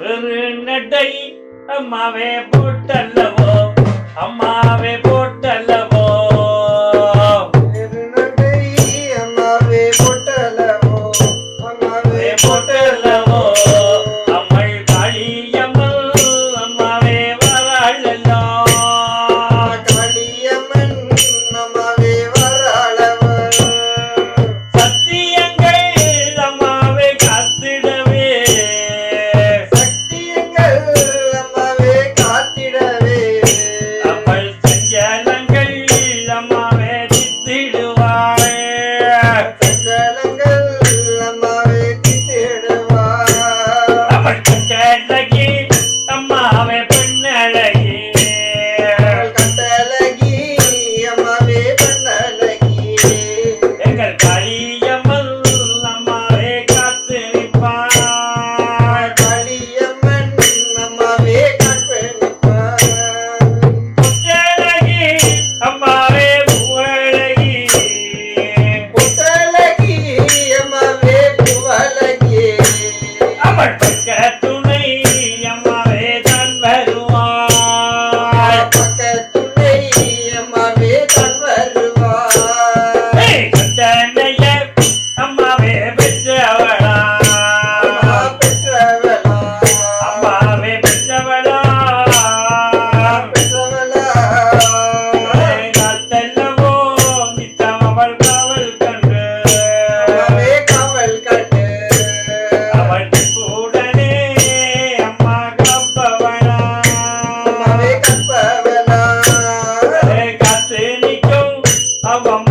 ஒரு நடை அம்மாவே போட்டல்லவோ? அம்மாவே அவம்